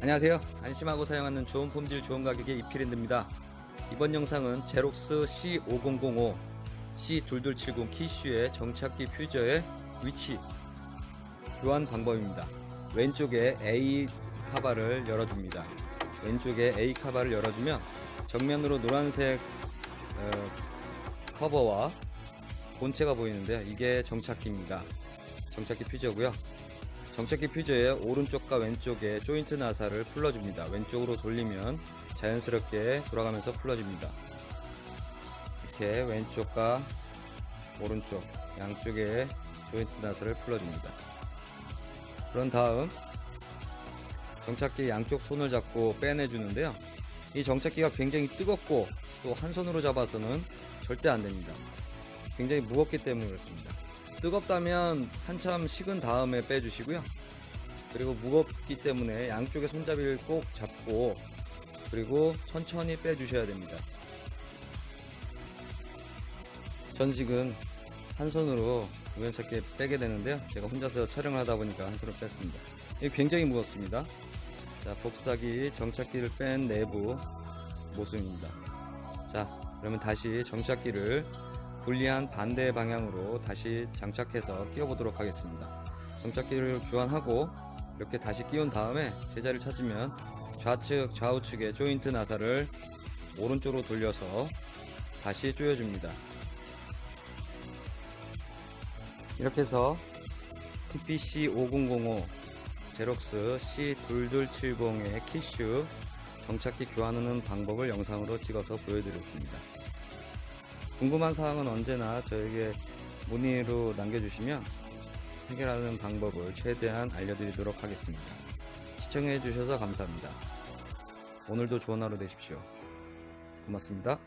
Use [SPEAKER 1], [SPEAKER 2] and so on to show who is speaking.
[SPEAKER 1] 안녕하세요. 안심하고 사용하는 좋은 폼질 좋은 가격의 이피랜드입니다. 이번 영상은 제록스 C5005 C2270 키슈의 정착기 퓨저의 위치 교환 방법입니다. 왼쪽에 A 카바를 열어줍니다. 왼쪽에 A 카바를 열어주면 정면으로 노란색 어, 커버와 본체가 보이는데요. 이게 정착기입니다. 정착기 퓨저고요. 정착기 퓨저의 오른쪽과 왼쪽에 조인트 나사를 풀러줍니다. 왼쪽으로 돌리면 자연스럽게 돌아가면서 풀러집니다. 이렇게 왼쪽과 오른쪽 양쪽에 조인트 나사를 풀러줍니다. 그런 다음 정착기 양쪽 손을 잡고 빼내주는데요. 이 정착기가 굉장히 뜨겁고 또 한 손으로 잡아서는 절대 안 됩니다. 굉장히 무겁기 때문에 그렇습니다. 뜨겁다면 한참 식은 다음에 빼주시고요. 그리고 무겁기 때문에 양쪽의 손잡이를 꼭 잡고 그리고 천천히 빼주셔야 됩니다. 전식은 한 손으로 우연찮게 빼게 되는데요. 제가 혼자서 촬영을 하다 보니까 한 손으로 뺐습니다. 이게 굉장히 무겁습니다. 자, 복사기 정착기를 뺀 내부 모습입니다. 자, 그러면 다시 정착기를 분리한 반대 방향으로 다시 장착해서 끼워보도록 하겠습니다. 정착기를 교환하고 이렇게 다시 끼운 다음에 제자리를 찾으면 좌측, 좌우측의 조인트 나사를 오른쪽으로 돌려서 다시 조여줍니다. 이렇게 해서 TPC 5005 제록스 C2270의 키슈 정착기 교환하는 방법을 영상으로 찍어서 보여드렸습니다. 궁금한 사항은 언제나 저에게 문의로 남겨주시면 해결하는 방법을 최대한 알려드리도록 하겠습니다. 시청해주셔서 감사합니다. 오늘도 좋은 하루 되십시오. 고맙습니다.